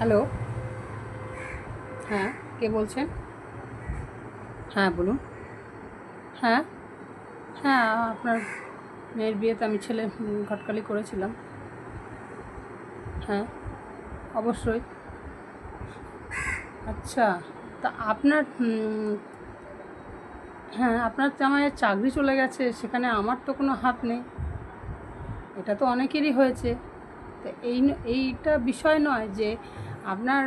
Hello. হ্যাঁ কে বলছেন? হ্যাঁ বলুন। হ্যাঁ হ্যাঁ আপনার মেয়ের বিয়েতে আমি ছেলে ঘটকালি করেছিলাম। হ্যাঁ অবশ্যই। আচ্ছা তা আপনার হ্যাঁ আপনার জামাইয়ের চাকরি চলে গেছে, সেখানে আমার তো কোনো হাত নেই। এটা তো অনেকেরই হয়েছে। তো এই এইটা বিষয় নয় যে আপনার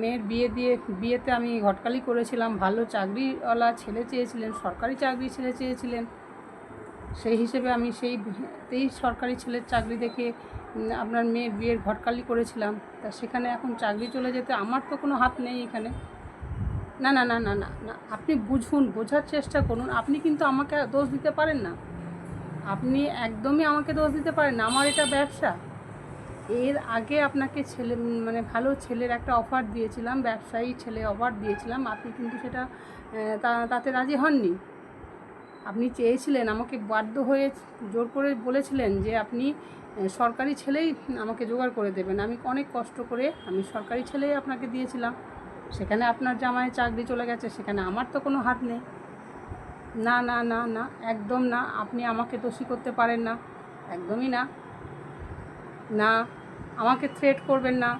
মেয়ের বিয়ে দিয়ে, বিয়েতে আমি ঘটকালি করেছিলাম, ভালো চাকরিওয়ালা ছেলে চেয়েছিলেন, সরকারি চাকরি ছেলে চেয়েছিলেন। সেই হিসেবে আমি সেই তেই সরকারি ছেলের চাকরি দেখে আপনার মেয়ের বিয়ের ঘটকালি করেছিলাম। তা সেখানে এখন চাকরি চলে যেতে আমার তো কোনো হাত নেই এখানে। না না না না না না, আপনি বুঝুন, বোঝার চেষ্টা করুন। আপনি কিন্তু আমাকে দোষ দিতে পারেন না। আপনি একদমই আমাকে দোষ দিতে পারেন না। আমার এটা ব্যবসা। এর আগে আপনাকে ছেলে মানে ভালো ছেলের একটা অফার দিয়েছিলাম, ব্যবসায়ী ছেলে অফার দিয়েছিলাম, আপনি কিন্তু সেটা তাতে রাজি হননি। আপনি চেয়েছিলেন, আমাকে বাধ্য হয়ে জোর করে বলেছিলেন যে আপনি সরকারি ছেলেই আমাকে জোগাড় করে দেবেন। আমি অনেক কষ্ট করে আমি সরকারি ছেলেই আপনাকে দিয়েছিলাম। সেখানে আপনার জামায় চাকরি চলে গেছে, সেখানে আমার তো কোনো হাত নেই। না না না না, একদম না, আপনি আমাকে দোষী করতে পারেন না। একদমই না। না, আমাকে থ্রেট করবেন না।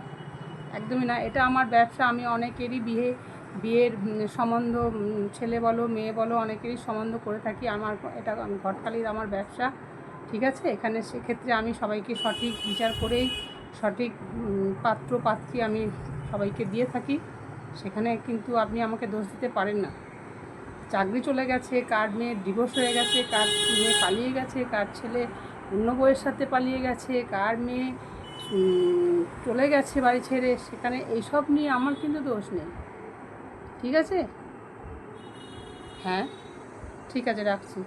একদমই না, এটা আমার ব্যবসা, আমি অনেকেরই বিয়ে, বিয়ের সম্বন্ধ ছেলে বলো, মেয়ে বলো, অনেকেরই সম্বন্ধ করে থাকি। আমার এটা ঘটকালির আমার ব্যবসা, ঠিক আছে? এখানে সেক্ষেত্রে আমি সবাইকে সঠিক বিচার করেই, সঠিক পাত্র, পাত্রী আমি সবাইকে দিয়ে থাকি। সেখানে কিন্তু আপনি আমাকে দোষ দিতে পারেন না। চাকরি চলে গেছে, কার মেয়ের ডিভোর্স হয়ে গেছে, কার মেয়ে পালিয়ে গেছে, কার ছেলে অন্য বইয়ের সাথে পালিয়ে গেছে, কার মেয়ে চলে গেছে বাড়ি ছেড়ে, সেখানে এইসব নিয়ে আমার কিন্তু দোষ নেই। ঠিক আছে? হ্যাঁ? ঠিক আছে, রাখছি।